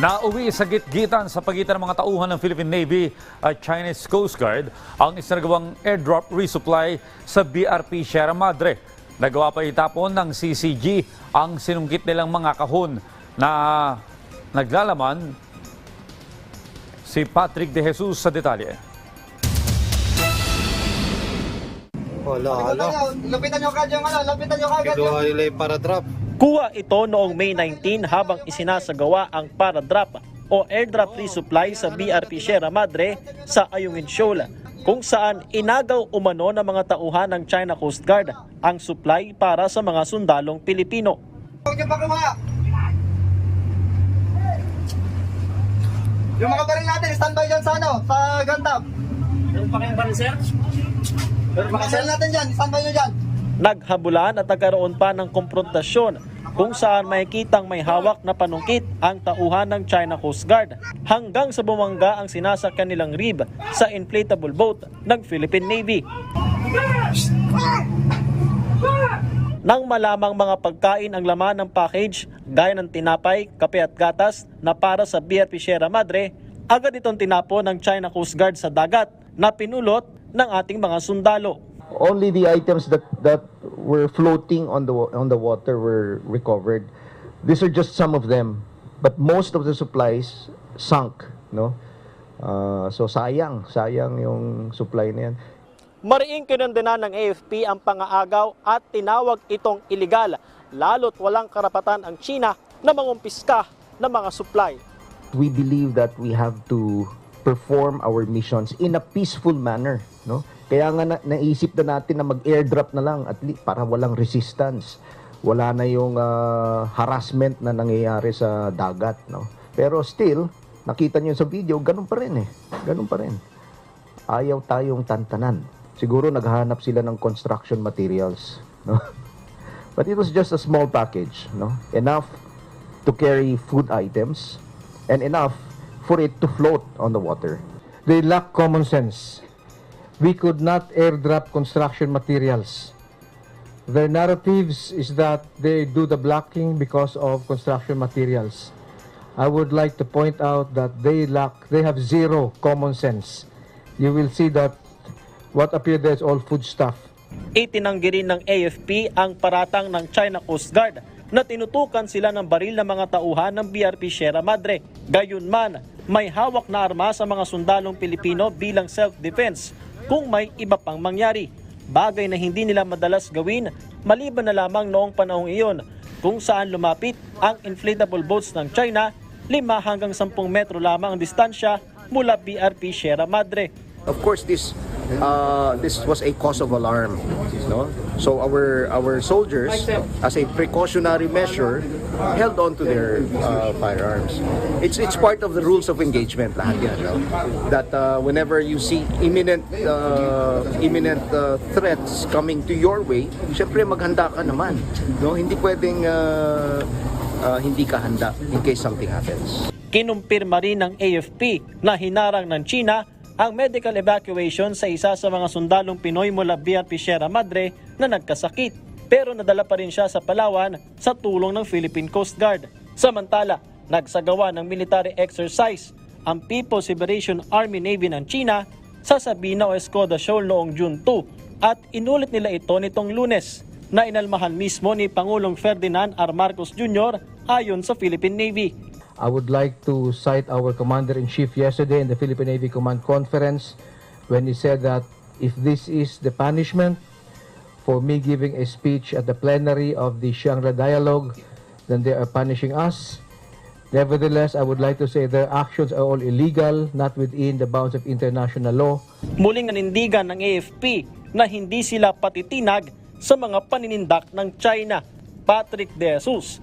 Nauwi sa gitgitan sa pagitan ng mga tauhan ng Philippine Navy at Chinese Coast Guard ang isinagawang airdrop resupply sa BRP Sierra Madre. Nagawa pa itapon ng CCG ang sinungkit nilang mga kahon na naglalaman si Patrick De Jesus sa detalye. Wala, ala. Lapitan nyo kagad yung ano, lapitan nyo kagad yung... Kinuha nila yung para drop. Kuha ito noong May 19 habang isinasagawa ang para-drop o airdrop resupply sa BRP Sierra Madre sa Ayungin Shoal kung saan inagaw umano ng mga tauhan ng China Coast Guard ang supply para sa mga sundalong Pilipino. Huwag pakuha. Yung mga baril natin, standby dyan sa ano, sa gantap. Meron pa kayong baril, sir? Mga baril natin dyan, standby nyo dyan. Naghabulan at nagkaroon pa ng konfrontasyon kung saan makikitang may hawak na panungkit ang tauhan ng China Coast Guard hanggang sa bumangga ang sinasakyan nilang rib sa inflatable boat ng Philippine Navy. Nang malamang mga pagkain ang laman ng package gaya ng tinapay, kape at gatas na para sa BRP Sierra Madre, agad itong tinapon ng China Coast Guard sa dagat na pinulot ng ating mga sundalo. only the items that that were floating on the on the water were recovered. These are just some of them, but most of the supplies sunk. No, uh, so sayang, sayang yung supply na yan. Mariing kinondena ng AFP ang pangaagaw at tinawag itong iligal, lalo't walang karapatan ang China na mangumpiska ng mga supply. We believe that we have to perform our missions in a peaceful manner. No, kaya nga na, naisip na natin na mag-airdrop na lang at least para walang resistance. Wala na yung ah, harassment na nangyayari sa dagat. No, pero still nakita niyo sa video, ganun pa rin eh. Ganun pa rin. Ayaw tayong tantanan. Siguro naghahanap sila ng construction materials, no? But it was just a small package, no? Enough to carry food items and enough for it to float on the water. they lack common sense. We could not airdrop construction materials. Their narratives is that they do the blocking because of construction materials. I would like to point out that they lack, they have zero common sense. You will see that what appear there is all food stuff. Itinanggi rin ng AFP ang paratang ng China Coast Guard na tinutukan sila ng baril ng mga tauhan ng BRP Sierra Madre. Gayunman, may hawak na arma sa mga sundalong Pilipino bilang self-defense kung may iba pang mangyari. Bagay na hindi nila madalas gawin maliban na lamang noong panahong iyon kung saan lumapit ang inflatable boats ng China 5 hanggang 10 metro lamang ang distansya mula BRP Sierra Madre. Of course, this uh, this was a cause of alarm. No, so our our soldiers, as a precautionary measure, held on to their uh, firearms. It's it's part of the rules of engagement, lahat yan, no? That uh, whenever you see imminent uh, imminent uh, threats coming to your way, syempre maghanda ka naman. No, hindi pwedeng uh, uh, hindi ka handa in case something happens. Kinumpirma rin ng AFP na hinarang ng China ang medical evacuation sa isa sa mga sundalong Pinoy mula BRP Sierra Madre na nagkasakit. Pero nadala pa rin siya sa Palawan sa tulong ng Philippine Coast Guard. Samantala, nagsagawa ng military exercise ang People's Liberation Army Navy ng China sa Sabina o Escoda Shoal noong June 2 at inulit nila ito nitong lunes na inalmahan mismo ni Pangulong Ferdinand R. Marcos Jr. ayon sa Philippine Navy. I would like to cite our commander-in-chief yesterday in the Philippine Navy Command Conference when he said that if this is the punishment for me giving a speech at the plenary of the Shangri Dialogue, then they are punishing us. Nevertheless, I would like to say their actions are all illegal, not within the bounds of international law. Muling nanindigan ng AFP na hindi sila patitinag sa mga paninindak ng China. Patrick De Jesus